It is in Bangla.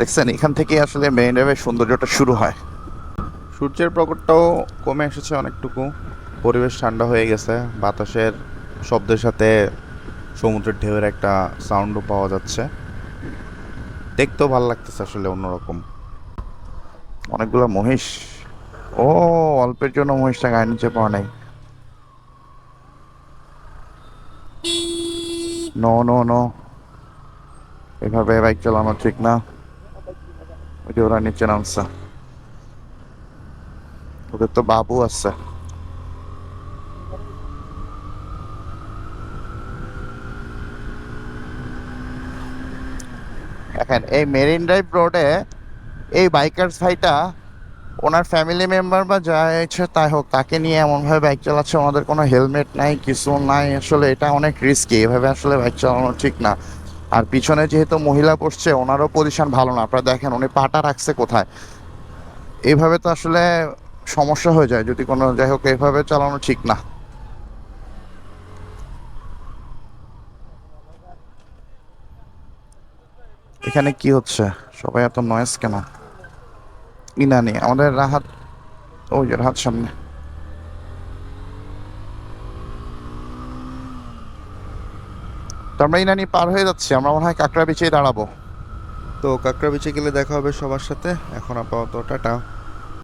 দেখছেন এখান থেকে আসলে মেরিন ড্রাইভের সৌন্দর্যটা শুরু হয়। সূর্যের প্রকটটাও কমে এসেছে অনেকটুকু। পরিবেশ ঠান্ডা হয়ে গেছে। বাতাসের শব্দের সাথে সমুদ্রের ঢেউয়ের একটা সাউন্ডও পাওয়া যাচ্ছে। দেখতেও ভালো লাগতেছে আসলে অন্যরকম। অনেকগুলো মহিষ। ও অল্পের জন্য মহিষটা গায়ে নিচে পাওয়া নাই। নো নো নো এভাবে বাইক চালানো ঠিক না। ওই ওরা নিচে নামছে। ওদের তো বাবু আছে। দেখেন, এই মেরিন ড্রাইভ রোডে এই বাইকার ভাইটা ওনার ফ্যামিলি মেম্বার বা যা ইচ্ছে তাই হোক, তাকে নিয়ে এমনভাবে বাইক চালাচ্ছে ওনাদের কোনো হেলমেট নাই, কিছু নাই। আসলে এটা অনেক রিস্কি এভাবে আসলে বাইক চালানো ঠিক না। আর পিছনে যেহেতু মহিলা বসছে, ওনারও পজিশন ভালো না। আপনারা দেখেন, উনি পাটা রাখছে কোথায়? এইভাবে তো আসলে সমস্যা হয়ে যায়, যদি কোনো যাই হোক এইভাবে চালানো ঠিক না। এখানে কি হচ্ছে? সবাই এত নয়েস কেন? ইনানি, আমাদের রাহাত, ওই রাহাত সামনে। তো আমরা ইনানি পার হয়ে যাচ্ছি, আমরা মনে হয় কাঁকড়া বিচে দাঁড়াবো। তো কাঁকড়া বিচে গেলে দেখা হবে সবার সাথে। এখন আপাতত টাটা।